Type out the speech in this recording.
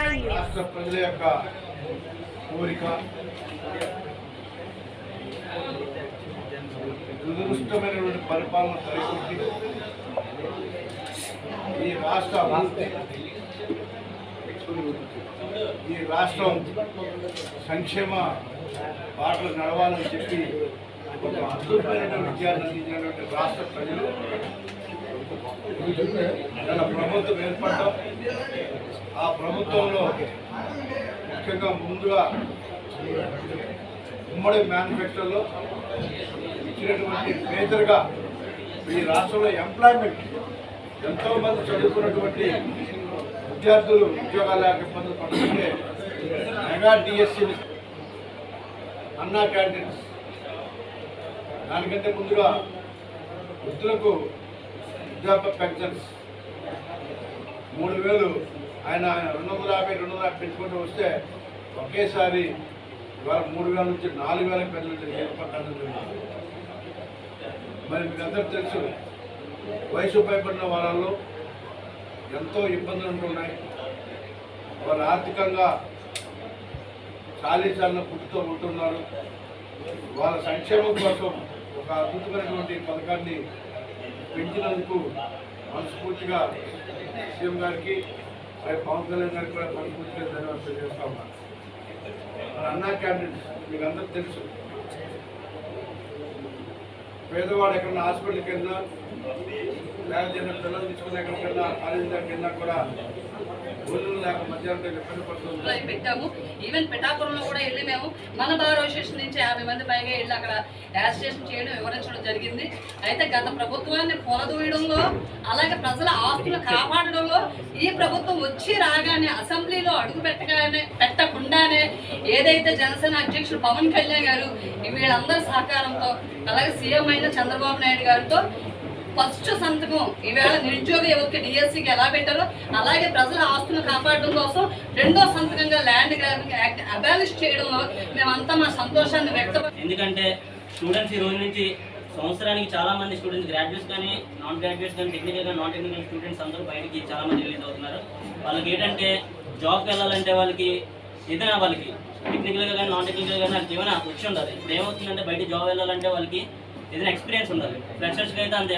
రాష్ట్ర ప్రజల యొక్క కోరిక దురదృష్టమైనటువంటి పరిపాలన తలెత్తి ఈ రాష్ట్ర ఈ రాష్ట్రం సంక్షేమ బాటలు నడవాలని చెప్పి ఒక అద్భుతమైనటువంటి విజయాన్ని అందించినటువంటి రాష్ట్ర ప్రజలు. గల ప్రభుత్వం ఏర్పడటం ఆ ప్రభుత్వంలో ముఖ్యంగా ముందుగా ఉమ్మడి మ్యానుఫ్యాక్చర్లో ఇచ్చినటువంటి మేజర్గా ఈ రాష్ట్రంలో ఎంప్లాయ్మెంట్ ఎంతో మంది చదువుకున్నటువంటి విద్యార్థులు ఉద్యోగాలు లేక ఇబ్బందులు పడుతుంటే మెగా డిఎస్సి అన్నా క్యాంటీన్స్ దానికంటే ముందుగా వృద్ధులకు వృద్ధాప్య పెన్షన్స్. మూడు వేలు ఆయన రెండు వందల యాభై రెండు వందల యాభై పెంచుకుంటూ వస్తే ఒకేసారి ఇవాళ మూడు వేల నుంచి నాలుగు వేల పెద్దలు ఏర్పడడం జరిగింది మరి మీకు అందరికీ తెలుసు వయసు పైబడిన వారాల్లో ఎంతో ఇబ్బందులు ఉంటున్నాయి. వారు ఆర్థికంగా చాలీచాలన పుట్టుతో ఉంటున్నారు. వాళ్ళ సంక్షేమం కోసం ఒక అద్భుతమైనటువంటి పథకాన్ని పెంచినందుకు మనస్ఫూర్తిగా సీఎం గారికి మరి పవన్ కళ్యాణ్ గారికి కూడా మనస్ఫూర్తిగా ధన్యవాదాలు తెలియజేస్తా ఉన్నాను మన అన్నా క్యాండిడేట్స్ మీకు అందరూ తెలుసు. పేదవాడు ఎక్కడన్నా హాస్పిటల్కి వెళ్ళినా లేకపోతే పిల్లలు తీసుకుని ఎక్కడికి వెళ్ళినా కాలేజీ దగ్గరికి వెళ్ళినా కూడా పెట్టాము. ఈవెన్ పిఠాపురంలో కూడా వెళ్ళి మేము మన బార్ అసోసియేషన్ నుంచి యాభై మంది పైగా వెళ్ళి అక్కడ యాజిటేషన్ చేయడం వివరించడం జరిగింది. అయితే గత ప్రభుత్వాన్ని పొలదూయడంలో అలాగే ప్రజల ఆస్తులు కాపాడడంలో ఈ ప్రభుత్వం వచ్చి రాగానే అసెంబ్లీలో అడుగు పెట్టగానే పెట్టకుండానే ఏదైతే జనసేన అధ్యక్షుడు పవన్ కళ్యాణ్ గారు వీళ్ళందరి సహకారంతో అలాగే సీఎం అయిన చంద్రబాబు నాయుడు గారితో ఫస్ట్ సంతకం. ఈవేళ నిరుద్యోగ యువతకి డిఎస్సికి ఎలా పెట్టారో అలాగే ప్రజల ఆస్తులను కాపాడడం కోసం రెండో సంతకంగా ల్యాండ్ గ్రాబింగ్ యాక్ట్ అబాలిష్ చేయడంలో మేమంతా మా సంతోషాన్ని వ్యక్తం ఎందుకంటే స్టూడెంట్స్ ఈ రోజు నుంచి సంవత్సరానికి చాలా మంది స్టూడెంట్స్ గ్రాడ్యుయేట్స్ కానీ నాన్ గ్రాడ్యుయేట్స్ కానీ టెక్నికల్ కానీ నాన్ టెక్నికల్ స్టూడెంట్స్ అందరూ బయటికి చాలా మంది రిలీజ్ అవుతున్నారు. వాళ్ళకి ఏంటంటే జాబ్కి వెళ్ళాలంటే వాళ్ళకి ఏదైనా వాళ్ళకి టెక్నికల్గా కానీ నాన్ టెక్నికల్ కానీ వాళ్ళకి ఏమైనా వచ్చి ఉండాలి. ఇప్పుడు ఏమవుతుందంటే బయట జాబ్ వెళ్ళాలంటే వాళ్ళకి ఏదైనా ఎక్స్పీరియన్స్ ఉండాలి. ఫ్రెషర్స్కి అయితే అంతే.